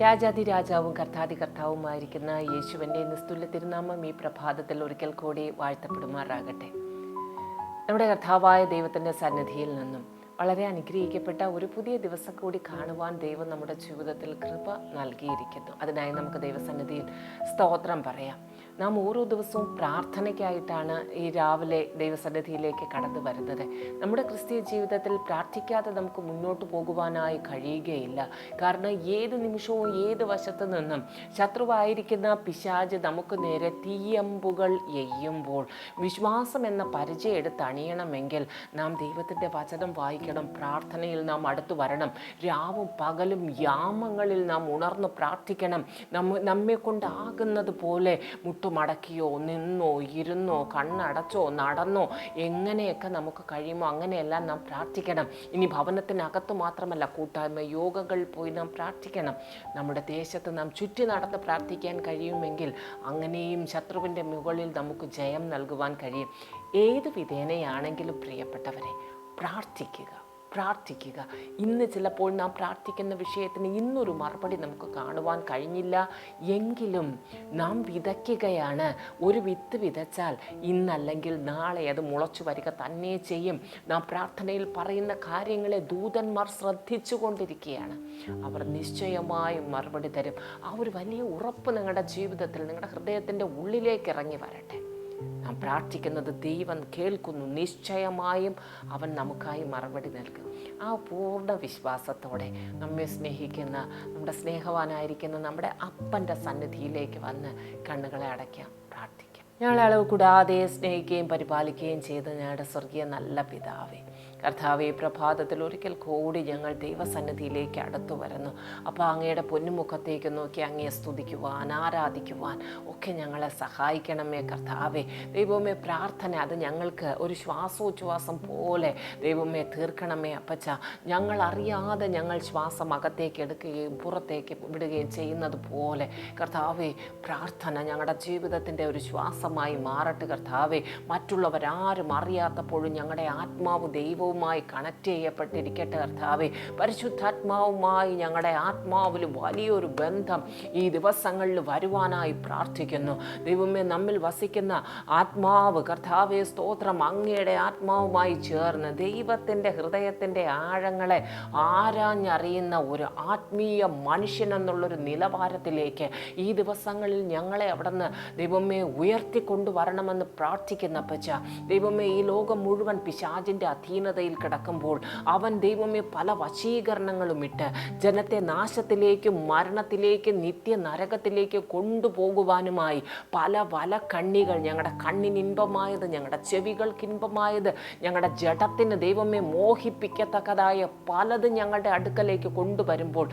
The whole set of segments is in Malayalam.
രാജാതി രാജാവും കർത്താതി കർത്താവുമായിരിക്കുന്ന യേശുവിന്റെ നിസ്തുല്യ തിരുനാമം ഈ പ്രഭാതത്തിൽ ഒരിക്കൽ കൂടി വാഴ്ത്തപ്പെടുമാറാകട്ടെ. നമ്മുടെ കർത്താവായ ദൈവത്തിന്റെ സന്നിധിയിൽ നിന്നും വളരെ അനുഗ്രഹിക്കപ്പെട്ട ഒരു പുതിയ ദിവസം കൂടി കാണുവാൻ ദൈവം നമ്മുടെ ജീവിതത്തിൽ കൃപ നൽകിയിരിക്കുന്നു. അതിനായി നമുക്ക് ദൈവസന്നിധിയിൽ സ്തോത്രം പറയാം. നാം ഓരോ ദിവസവും പ്രാർത്ഥനയ്ക്കായിട്ടാണ് ഈ രാവിലെ ദൈവസന്നിധിയിലേക്ക് കടന്നു വരുന്നത്. നമ്മുടെ ക്രിസ്തീയ ജീവിതത്തിൽ പ്രാർത്ഥിക്കാതെ നമുക്ക് മുന്നോട്ട് പോകുവാനായി കഴിയുകയില്ല. കാരണം ഏത് നിമിഷവും ഏത് വശത്തു നിന്നും ശത്രുവായിരിക്കുന്ന പിശാജ് നമുക്ക് നേരെ തീയമ്പുകൾ എയ്യുമ്പോൾ വിശ്വാസം എന്ന പരിചയം എടുത്ത് അണിയണമെങ്കിൽ നാം ദൈവത്തിന്റെ വചനം വായിക്കണം പ്രാർത്ഥനയിൽ നാം അടുത്തു വരണം രാവും പകലും യാമങ്ങളിൽ നാം ഉണർന്ന് പ്രാർത്ഥിക്കണം. നമ്മെ കൊണ്ടാകുന്നത് പോലെ മുട്ടുമടക്കിയോ നിന്നോ ഇരുന്നോ കണ്ണടച്ചോ നടന്നോ എങ്ങനെയൊക്കെ നമുക്ക് കഴിയുമോ അങ്ങനെയെല്ലാം നാം പ്രാർത്ഥിക്കണം. ഇനി ഭവനത്തിനകത്ത് മാത്രമല്ല കൂട്ടായ്മ യോഗകൾ പോയി നാം പ്രാർത്ഥിക്കണം. നമ്മുടെ ദേശത്ത് നാം ചുറ്റി നടന്ന് പ്രാർത്ഥിക്കാൻ കഴിയുമെങ്കിൽ അങ്ങനെയും ശത്രുവിന്റെ മുകളിൽ നമുക്ക് ജയം നൽകുവാൻ കഴിയും. ഏത് വിധേനയാണെങ്കിലും പ്രിയപ്പെട്ടവരെ പ്രാർത്ഥിക്കുക. പ്രാർത്ഥിക്കുക. ഇന്ന് ചിലപ്പോൾ നാം പ്രാർത്ഥിക്കുന്ന വിഷയത്തിന് ഇന്നൊരു മറുപടി നമുക്ക് കാണുവാൻ കഴിഞ്ഞില്ല. എങ്കിലും നാം വിതയ്ക്കുകയാണ്. ഒരു വിത്ത് വിതച്ചാൽ ഇന്നല്ലെങ്കിൽ നാളെ അത് മുളച്ചു വരിക തന്നെ ചെയ്യും. നാം പ്രാർത്ഥനയിൽ പറയുന്ന കാര്യങ്ങളെ ദൂതന്മാർ ശ്രദ്ധിച്ചു കൊണ്ടിരിക്കുകയാണ് അവർ നിശ്ചയമായും മറുപടി തരും. ആ ഒരു വലിയ ഉറപ്പ് നിങ്ങളുടെ ജീവിതത്തിൽ നിങ്ങളുടെ ഹൃദയത്തിന്റെ ഉള്ളിലേക്ക് ഇറങ്ങി വരട്ടെ. നാം പ്രാർത്ഥിക്കുന്നത് ദൈവം കേൾക്കുന്നു. നിശ്ചയമായും അവൻ നമുക്കായി മറുപടി നൽകും. ആ പൂർണ വിശ്വാസത്തോടെ നമ്മെ സ്നേഹിക്കുന്ന നമ്മുടെ സ്നേഹവാനായിരിക്കുന്ന നമ്മുടെ അപ്പന്റെ സന്നിധിയിലേക്ക് വന്ന് കണ്ണുകളെ അടയ്ക്കാം പ്രാർത്ഥിക്കാം. ഞങ്ങളെ അളവ് കൂടാതെ സ്നേഹിക്കുകയും പരിപാലിക്കുകയും ചെയ്ത് ഞങ്ങളുടെ സ്വർഗീയ നല്ല പിതാവേ കർത്താവെ പ്രഭാതത്തിൽ ഒരിക്കൽ കൂടി ഞങ്ങൾ ദൈവസന്നിധിയിലേക്ക് അടുത്തു വരുന്നു. അപ്പോൾ അങ്ങയുടെ പൊന്നുമുഖത്തേക്ക് നോക്കി അങ്ങയെ സ്തുതിക്കുവാൻ ആരാധിക്കുവാൻ ഒക്കെ ഞങ്ങളെ സഹായിക്കണമേ കർത്താവെ. ദൈവമേ പ്രാർത്ഥന അത് ഞങ്ങൾക്ക് ഒരു ശ്വാസോച്ഛ്വാസം പോലെ ദൈവമേ തീർക്കണമേ അപ്പച്ച. ഞങ്ങൾ അറിയാതെ ഞങ്ങൾ ശ്വാസം അകത്തേക്ക് എടുക്കുകയും പുറത്തേക്ക് വിടുകയും ചെയ്യുന്നത് പോലെ കർത്താവെ പ്രാർത്ഥന ഞങ്ങളുടെ ജീവിതത്തിന്റെ ഒരു ശ്വാസമായി മാറട്ടെ കർത്താവെ. മറ്റുള്ളവരാരും അറിയാത്തപ്പോഴും ഞങ്ങളുടെ ആത്മാവ് ദൈവവുമായി കണക്ട് ചെയ്യപ്പെട്ടിരിക്കട്ടെ കർത്താവെ. പരിശുദ്ധാത്മാവുമായി ഞങ്ങളുടെ ആത്മാവിൽ വലിയൊരു ബന്ധം ഈ ദിവസങ്ങളിൽ വരുവാനായി പ്രാർത്ഥിക്കുന്നു. ദൈവമേ നമ്മിൽ വസിക്കുന്ന ആത്മാവ് കർത്താവെ സ്തോത്രം അങ്ങയുടെ ആത്മാവുമായി ചേർന്ന് ദൈവത്തിന്റെ ഹൃദയത്തിന്റെ ആഴങ്ങളെ ആരാഞ്ഞറിയുന്ന ഒരു ആത്മീയ മനുഷ്യൻ എന്നുള്ളൊരു നിലവാരത്തിലേക്ക് ഈ ദിവസങ്ങളിൽ ഞങ്ങളെ അവിടുന്ന് ദൈവമേ ഉയർത്തിക്കൊണ്ടുവരണമെന്ന് പ്രാർത്ഥിക്കുന്ന പച്ച ദൈവമേ ഈ ലോകം മുഴുവൻ പിശാചിന്റെ അധീനതയിൽ കിടക്കുമ്പോൾ അവൻ ദൈവമേ പല വശീകരണങ്ങളും ഇട്ട് ജനത്തെ നാശത്തിലേക്കും മരണത്തിലേക്കും നിത്യ നരകത്തിലേക്ക് കൊണ്ടുപോകുവാനുമായി പല വല കണ്ണികൾ ഞങ്ങളുടെ കണ്ണിന് ഇൻപമായത് ഞങ്ങളുടെ ചെവികൾക്ക് ഇൻപമായത് ഞങ്ങളുടെ ജഡത്തിന് ദൈവമേ മോഹിപ്പിക്കത്തക്കതായ പലതും ഞങ്ങളുടെ അടുക്കലേക്ക് കൊണ്ടുവരുമ്പോൾ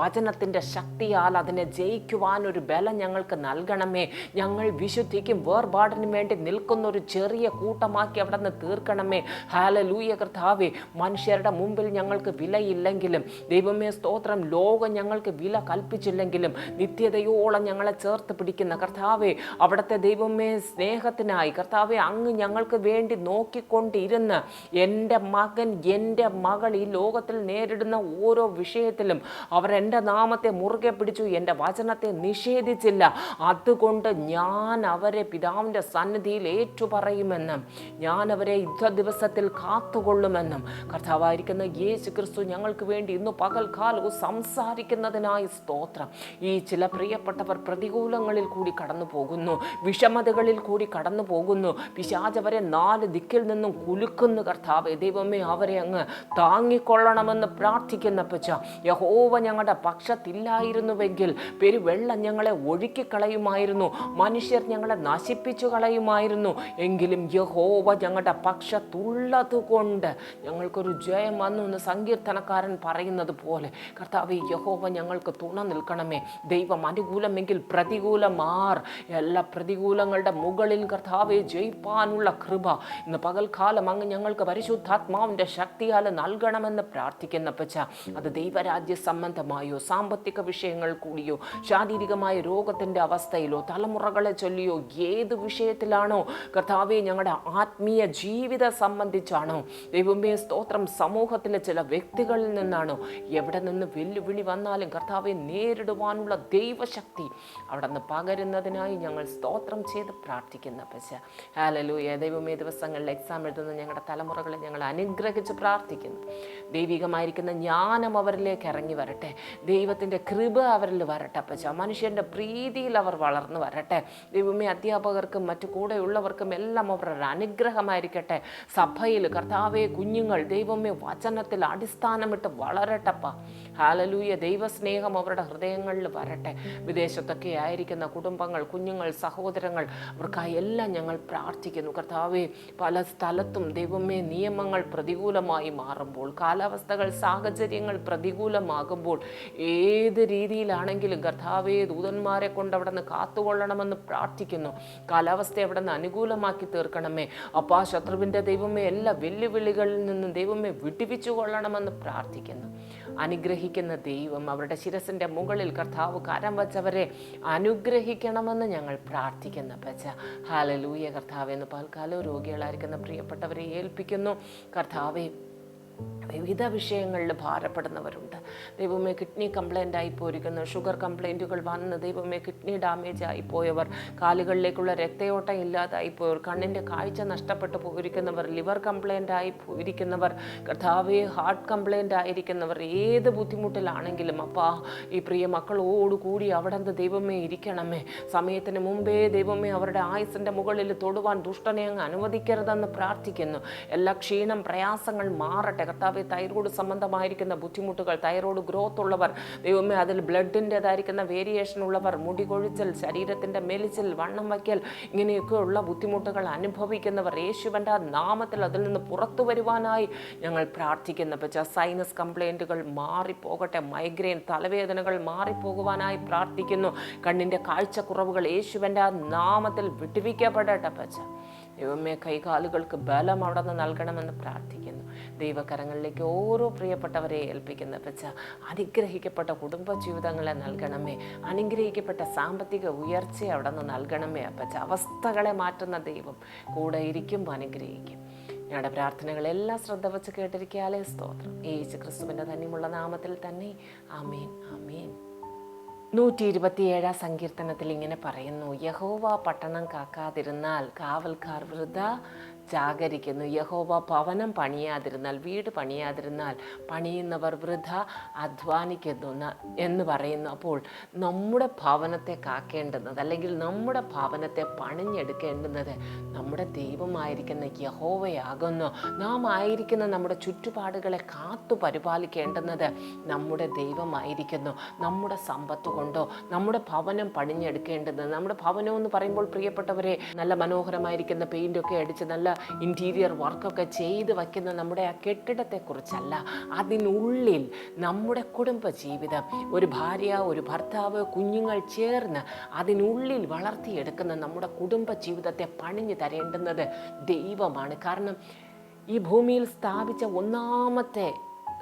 വചനത്തിന്റെ ശക്തിയാൽ അതിനെ ജയിക്കുവാനൊരു ബലം ഞങ്ങൾക്ക് നൽകണമേ. ഞങ്ങൾ വിശുദ്ധിക്കും വേർപാടിനും വേണ്ടി നിൽക്കുന്ന ഒരു ചെറിയ കൂട്ടമാക്കി അവിടെ നിന്ന് തീർക്കണമേ. ഹാലലൂയ കർത്താവേ. മനുഷ്യരുടെ മുമ്പിൽ ഞങ്ങൾക്ക് വിലയില്ലെങ്കിലും ദൈവമേ സ്തോത്രം ലോകം ഞങ്ങൾക്ക് വില കൽപ്പിച്ചില്ലെങ്കിലും നിത്യതയോളം ഞങ്ങളെ ചേർത്ത് പിടിക്കുന്ന കർത്താവേ അവിടുത്തെ ദൈവമേ സ്നേഹത്തിനായി കർത്താവെ അങ്ങ് ഞങ്ങൾക്ക് വേണ്ടി നോക്കിക്കൊണ്ടിരുന്ന് എന്റെ മകൻ എന്റെ മകൾ ഈ ലോകത്തിൽ നേരിടുന്ന ഓരോ വിഷയത്തിലും അവർ എന്റെ നാമത്തെ മുറുകെ പിടിച്ചു എന്റെ വചനത്തെ നിഷേധിച്ചില്ല. അതുകൊണ്ട് ഞാൻ അവരെ പിതാവിന്റെ സന്നിധിയിൽ ഏറ്റുപറയുമെന്ന് ഞാൻ അവരെ യുദ്ധ ദിവസത്തിൽ കാത്തുകൊള്ളുമെന്നും കർത്താവായിരിക്കുന്ന യേശു ക്രിസ്തു ഞങ്ങൾക്ക് വേണ്ടി ഇന്ന് പകൽക്കാലവും സംസാരിക്കുന്നതിനായി സ്തോത്രം. ഈ ചില പ്രിയപ്പെട്ടവർ പ്രതികൂലങ്ങളിൽ കൂടി കടന്നു പോകുന്നു വിഷമതകളിൽ കൂടി കടന്നു പോകുന്നു. പിശാചവരെ നാല് ദിക്കിൽ നിന്നും കുലുക്കുന്നു കർത്താവ്. ദൈവമേ അവരെ അങ്ങ് താങ്ങിക്കൊള്ളണമെന്ന് പ്രാർത്ഥിക്കുന്ന പച്ച യഹോവ ഞങ്ങളുടെ പക്ഷത്തില്ലായിരുന്നുവെങ്കിൽ പെരുവെള്ളം ഞങ്ങളെ ഒഴുക്കിക്കളയുമായിരുന്നു മനുഷ്യർ ഞങ്ങളെ നശിപ്പിച്ചു കളയുമായിരുന്നു എങ്കിലും യഹോവ ഞങ്ങളുടെ പക്ഷത്തുള്ളതുകൊണ്ട് ഞങ്ങൾക്കൊരു ജയം വന്നു എന്ന് സങ്കീർത്തനക്കാരൻ പറയുന്നത് പോലെ കർത്താവ് യഹോവ ഞങ്ങൾക്ക് തുണ നിൽക്കണമേ. ദൈവം അനുകൂലമെങ്കിൽ പ്രതികൂലമാർ. എല്ലാ പ്രതികൂലങ്ങളുടെ മുകളിൽ കർത്താവെ ജയിപ്പാനുള്ള കൃപ. ഇന്ന് പകൽക്കാലം അങ്ങ് ഞങ്ങൾക്ക് പരിശുദ്ധാത്മാവിന്റെ ശക്തിയാൽ നൽകണമെന്ന് പ്രാർത്ഥിക്കുന്ന പച്ച അത് ദൈവരാജ്യ സംബന്ധമായോ സാമ്പത്തിക വിഷയങ്ങൾ കൂടിയോ ശാരീരികമായ രോഗത്തിന്റെ അവസ്ഥയിലോ തലമുറകളെ ചൊല്ലിയോ ഏത് വിഷയത്തിലാണോ? കർത്താവെ ഞങ്ങളുടെ ആത്മീയ ജീവിത സംബന്ധിച്ച ഉപയോഗിച്ചാണോ ദൈവമേ സ്തോത്രം. സമൂഹത്തിലെ ചില വ്യക്തികളിൽ നിന്നാണോ? എവിടെ നിന്ന് വെല്ലുവിളി വന്നാലും കർത്താവെ നേരിടുവാനുള്ള ദൈവശക്തി അവിടെ നിന്ന് പകരുന്നതിനായി ഞങ്ങൾ സ്തോത്രം ചെയ്ത് പ്രാർത്ഥിക്കുന്ന പശ ഹാലലൂയ ദൈവമേ ദിവസങ്ങളിൽ എക്സാം എഴുതുന്ന ഞങ്ങളുടെ തലമുറകളെ ഞങ്ങൾ അനുഗ്രഹിച്ച് പ്രാർത്ഥിക്കുന്നു. ദൈവികമായിരിക്കുന്ന ജ്ഞാനം അവരിലേക്ക് ഇറങ്ങി വരട്ടെ. ദൈവത്തിന്റെ കൃപ അവരിൽ വരട്ടെ പശ മനുഷ്യന്റെ പ്രീതിയിൽ അവർ വളർന്നു വരട്ടെ. ദൈവമേ അധ്യാപകർക്കും മറ്റു കൂടെയുള്ളവർക്കും എല്ലാം അവരുടെ അനുഗ്രഹമായിരിക്കട്ടെ. സഭയിൽ കർത്താവെ കുഞ്ഞുങ്ങൾ ദൈവമേ വചനത്തിൽ അടിസ്ഥാനമിട്ട് വളരട്ടപ്പ. ഹാലലൂയ. ദൈവസ്നേഹം അവരുടെ ഹൃദയങ്ങളിൽ വരട്ടെ. വിദേശത്തൊക്കെ ആയിരിക്കുന്ന കുടുംബങ്ങൾ കുഞ്ഞുങ്ങൾ സഹോദരങ്ങൾ അവർക്കായി എല്ലാം ഞങ്ങൾ പ്രാർത്ഥിക്കുന്നു. കർത്താവേ പല സ്ഥലത്തും ദൈവമേ നിയമങ്ങൾ പ്രതികൂലമായി മാറുമ്പോൾ കാലാവസ്ഥകൾ സാഹചര്യങ്ങൾ പ്രതികൂലമാകുമ്പോൾ ഏത് രീതിയിലാണെങ്കിലും കർത്താവേ ദൂതന്മാരെ കൊണ്ട് അവിടെ നിന്ന് കാത്തുകൊള്ളണമെന്ന് പ്രാർത്ഥിക്കുന്നു. കാലാവസ്ഥയെ അവിടെ നിന്ന് അനുകൂലമാക്കി തീർക്കണമേ. അപ്പാ ശത്രുവിന്റെ ദൈവമേ എല്ലാ വെല്ലുവിളികളിൽ നിന്നും ദൈവമേ വിടുവിച്ചു കൊള്ളണമെന്ന് പ്രാർത്ഥിക്കുന്നു. അനുഗ്രഹിക്കുന്ന ദൈവം അവരുടെ ശിരസിന്റെ മുകളിൽ കർത്താവ് കരം വച്ചവരെ അനുഗ്രഹിക്കണമെന്ന് ഞങ്ങൾ പ്രാർത്ഥിക്കുന്ന പച്ച ഹാലലൂയ കർത്താവ് എന്ന് പാൽക്കാലം രോഗികളായിരിക്കുന്ന പ്രിയപ്പെട്ടവരെ ഏൽപ്പിക്കുന്നു. കർത്താവെ വിവിധ വിഷയങ്ങളിൽ ഭാരപ്പെടുന്നവരുണ്ട്. ദൈവമേ കിഡ്നി കംപ്ലൈന്റ് ആയി പോയിരിക്കുന്നു. ഷുഗർ കംപ്ലൈന്റുകൾ വന്ന് ദൈവമേ കിഡ്നി ഡാമേജ് ആയി പോയവർ കാലുകളിലേക്കുള്ള രക്തയോട്ടം ഇല്ലാതായി പോയവർ കണ്ണിന്റെ കാഴ്ച നഷ്ടപ്പെട്ടു പോയിരിക്കുന്നവർ ലിവർ കംപ്ലൈന്റ് ആയി പോയിരിക്കുന്നവർ കർത്താവേ ഹാർട്ട് കംപ്ലൈന്റ് ആയിരിക്കുന്നവർ ഏത് ബുദ്ധിമുട്ടിലാണെങ്കിലും അപ്പാ ഈ പ്രിയ മക്കളോടുകൂടി അവിടെ നിന്ന് ദൈവമേ ഇരിക്കണമേ. സമയത്തിന് മുമ്പേ ദൈവമേ അവരുടെ ആയുസിന്റെ മുകളിൽ തൊടുവാൻ ദുഷ്ടനെ അങ്ങ് അനുവദിക്കരുതെന്ന് പ്രാർത്ഥിക്കുന്നു. എല്ലാ ക്ഷീണം പ്രയാസങ്ങൾ മാറട്ടെ കർത്താവെ തൈറോയ്ഡ് സംബന്ധമായിരിക്കുന്ന ബുദ്ധിമുട്ടുകൾ തൈറോയ്ഡ് ഗ്രോത്ത് ഉള്ളവർ ദൈവമേ അതിൽ ബ്ലഡിന്റെതായിരിക്കുന്ന വേരിയേഷൻ ഉള്ളവർ മുടി കൊഴിച്ചൽ ശരീരത്തിന്റെ മെലിച്ചിൽ വണ്ണം വയ്ക്കൽ ഇങ്ങനെയൊക്കെയുള്ള ബുദ്ധിമുട്ടുകൾ അനുഭവിക്കുന്നവർ യേശുവന്റെ നാമത്തിൽ അതിൽ നിന്ന് പുറത്തു വരുവാനായി ഞങ്ങൾ പ്രാർത്ഥിക്കുന്ന. പച്ച സൈനസ് കംപ്ലൈന്റുകൾ മാറിപ്പോകട്ടെ മൈഗ്രെയിൻ തലവേദനകൾ മാറിപ്പോകുവാനായി പ്രാർത്ഥിക്കുന്നു. കണ്ണിന്റെ കാഴ്ചക്കുറവുകൾ യേശുവന്റെ നാമത്തിൽ വിട്ടുവിക്കപ്പെടട്ടെ പച്ച ദൈവമേ കൈകാലുകൾക്ക് ബലം അവിടെ നിന്ന് നൽകണമെന്ന് പ്രാർത്ഥിക്കുന്നു. ദൈവകരങ്ങളിലേക്ക് ഓരോ പ്രിയപ്പെട്ടവരെ ഏൽപ്പിക്കുന്ന പച്ച. അനുഗ്രഹിക്കപ്പെട്ട കുടുംബ ജീവിതങ്ങളെ നൽകണമേ. അനുഗ്രഹിക്കപ്പെട്ട സാമ്പത്തിക ഉയർച്ച അവിടെ നിന്ന് നൽകണമേ അപ്പച്ച. അവസ്ഥകളെ മാറ്റുന്ന ദൈവം കൂടെ ഇരിക്കുമ്പോൾ അനുഗ്രഹിക്കും. ഞങ്ങളുടെ പ്രാർത്ഥനകളെല്ലാം ശ്രദ്ധ വച്ച് കേട്ടിരിക്കാലേ സ്തോത്രം. യേശു ക്രിസ്തുവിന്റെ ധന്യമുള്ള നാമത്തിൽ തന്നെ. അമീൻ അമീൻ നൂറ്റി ഇരുപത്തിയേഴാം സങ്കീർത്തനത്തിൽ ഇങ്ങനെ പറയുന്നു. യഹോവ പട്ടണം കാക്കാതിരുന്നാൽ കാവൽക്കാർ വൃത ജാഗരിക്കുന്നു. യഹോവ ഭവനം പണിയാതിരുന്നാൽ വീട് പണിയാതിരുന്നാൽ പണിയുന്നവർ വൃഥ അധ്വാനിക്കുന്നു എന്ന് പറയുന്നു. അപ്പോൾ നമ്മുടെ ഭവനത്തെ കാക്കേണ്ടുന്നത് അല്ലെങ്കിൽ നമ്മുടെ ഭവനത്തെ പണിഞ്ഞെടുക്കേണ്ടുന്നത് നമ്മുടെ ദൈവമായിരിക്കുന്ന യഹോവയാകുന്നു. നാം ആയിരിക്കുന്ന നമ്മുടെ ചുറ്റുപാടുകളെ കാത്തു പരിപാലിക്കേണ്ടുന്നത് നമ്മുടെ ദൈവമായിരിക്കുന്നു. നമ്മുടെ സമ്പത്ത് കൊണ്ടോ നമ്മുടെ ഭവനം പണിഞ്ഞെടുക്കേണ്ടത് നമ്മുടെ ഭവനം എന്ന് പറയുമ്പോൾ പ്രിയപ്പെട്ടവരെ നല്ല മനോഹരമായിരിക്കുന്ന പെയിന്റൊക്കെ അടിച്ച് നല്ല ഇന്റീരിയർ വർക്കൊക്കെ ചെയ്ത് വയ്ക്കുന്ന നമ്മുടെ ആ കെട്ടിടത്തെക്കുറിച്ചല്ല. അതിനുള്ളിൽ നമ്മുടെ കുടുംബ ജീവിതം ഒരു ഭാര്യ ഒരു ഭർത്താവ് കുഞ്ഞുങ്ങൾ ചേർന്ന് അതിനുള്ളിൽ വളർത്തിയെടുക്കുന്ന നമ്മുടെ കുടുംബ ജീവിതത്തെ പണിഞ്ഞു തരേണ്ടുന്നത് ദൈവമാണ്. കാരണം ഈ ഭൂമിയിൽ സ്ഥാപിച്ച ഒന്നാമത്തെ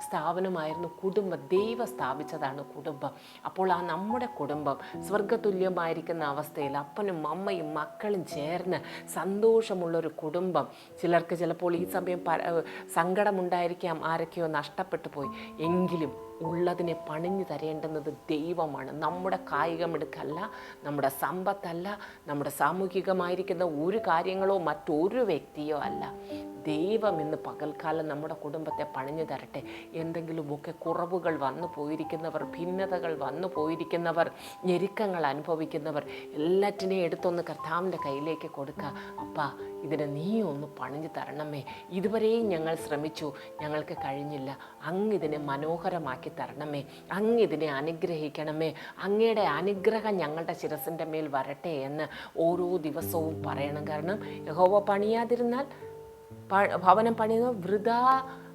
സ്ഥാപനമായിരുന്നു കുടുംബ ദൈവം സ്ഥാപിച്ചതാണ് കുടുംബം. അപ്പോൾ ആ നമ്മുടെ കുടുംബം സ്വർഗതുല്യമായിരിക്കുന്ന അവസ്ഥയിൽ അപ്പനും അമ്മയും മക്കളും ചേർന്ന് സന്തോഷമുള്ളൊരു കുടുംബം. ചിലർക്ക് ചിലപ്പോൾ ഈ സമയം സങ്കടമുണ്ടായിരിക്കാം ആരൊക്കെയോ നഷ്ടപ്പെട്ടു പോയി. എങ്കിലും ഉള്ളതിനെ പണിഞ്ഞു തരേണ്ടുന്നത് ദൈവമാണ്. നമ്മുടെ കായികമെടുക്കല്ല നമ്മുടെ സമ്പത്തല്ല നമ്മുടെ സാമൂഹികമായിരിക്കുന്ന ഒരു കാര്യങ്ങളോ മറ്റൊരു വ്യക്തിയോ അല്ല. ദൈവം ഇന്ന് പകൽക്കാലം നമ്മുടെ കുടുംബത്തെ പണിഞ്ഞു തരട്ടെ. എന്തെങ്കിലുമൊക്കെ കുറവുകൾ വന്നു പോയിരിക്കുന്നവർ ഭിന്നതകൾ വന്നു പോയിരിക്കുന്നവർ ഞെരുക്കങ്ങൾ അനുഭവിക്കുന്നവർ എല്ലാറ്റിനെയും എടുത്തൊന്ന് കർത്താവിന്റെ കയ്യിലേക്ക് കൊടുക്കുക. അപ്പാ ഇതിനെ നീ ഒന്ന് പണിഞ്ഞു തരണമേ. ഇതുവരെയും ഞങ്ങൾ ശ്രമിച്ചു ഞങ്ങൾക്ക് കഴിഞ്ഞില്ല. അങ്ങ് ഇതിനെ മനോഹരമാക്കി തരണമേ. അങ്ങ് ഇതിനെ അനുഗ്രഹിക്കണമേ. അങ്ങയുടെ അനുഗ്രഹം ഞങ്ങളുടെ ശിരസിന്റെ മേൽ വരട്ടെ എന്ന് ഓരോ ദിവസവും പറയണം. കാരണം യഹോവ പണിയാതിരുന്നാൽ ഭവനം പണിയുന്നു വൃതാ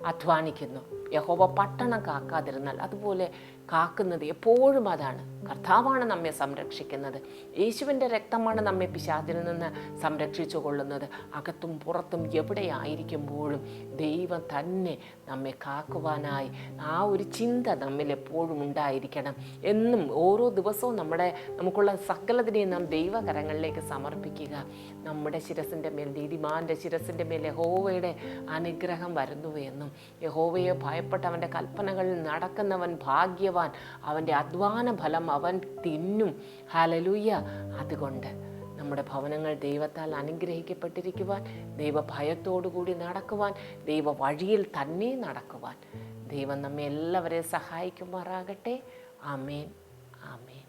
അധ്വാനിക്കുന്നു. യഹോവ പട്ടണം കാക്കാതിരുന്നാൽ അതുപോലെ കാക്കുന്നത് എപ്പോഴും അതാണ്. കർത്താവാണ് നമ്മെ സംരക്ഷിക്കുന്നത്. യേശുവിന്റെ രക്തമാണ് നമ്മെ പിശാചിൽ നിന്ന് സംരക്ഷിച്ചു കൊള്ളുന്നത്. അകത്തും പുറത്തും എവിടെയായിരിക്കുമ്പോഴും ദൈവം തന്നെ നമ്മെ കാക്കുവാനായി ആ ഒരു ചിന്ത നമ്മിൽ എപ്പോഴും ഉണ്ടായിരിക്കണം എന്നും ഓരോ ദിവസവും നമ്മുടെ നമുക്കുള്ള സകലതിനെയും നാം ദൈവകരങ്ങളിലേക്ക് സമർപ്പിക്കുക. നമ്മുടെ ശിരസിന്റെ മേൽ നീതിമാന്റെ ശിരസിന്റെ മേൽ യഹോവയുടെ അനുഗ്രഹം വരുന്നു എന്നും യഹോവയെ ഭയപ്പെട്ടവന്റെ കൽപ്പനകളിൽ നടക്കുന്നവൻ ഭാഗ്യവാൻ അവന്റെ അധ്വാന ഫലം അവൻ തിന്നും. ഹലലുയ്യ അതുകൊണ്ട് നമ്മുടെ ഭവനങ്ങൾ ദൈവത്താൽ അനുഗ്രഹിക്കപ്പെട്ടിരിക്കുവാൻ ദൈവഭയത്തോടുകൂടി നടക്കുവാൻ ദൈവ വഴിയിൽ തന്നെ നടക്കുവാൻ ദൈവം നമ്മെ എല്ലാവരെയും സഹായിക്കുമാറാകട്ടെ. ആമേൻ. ആമേൻ.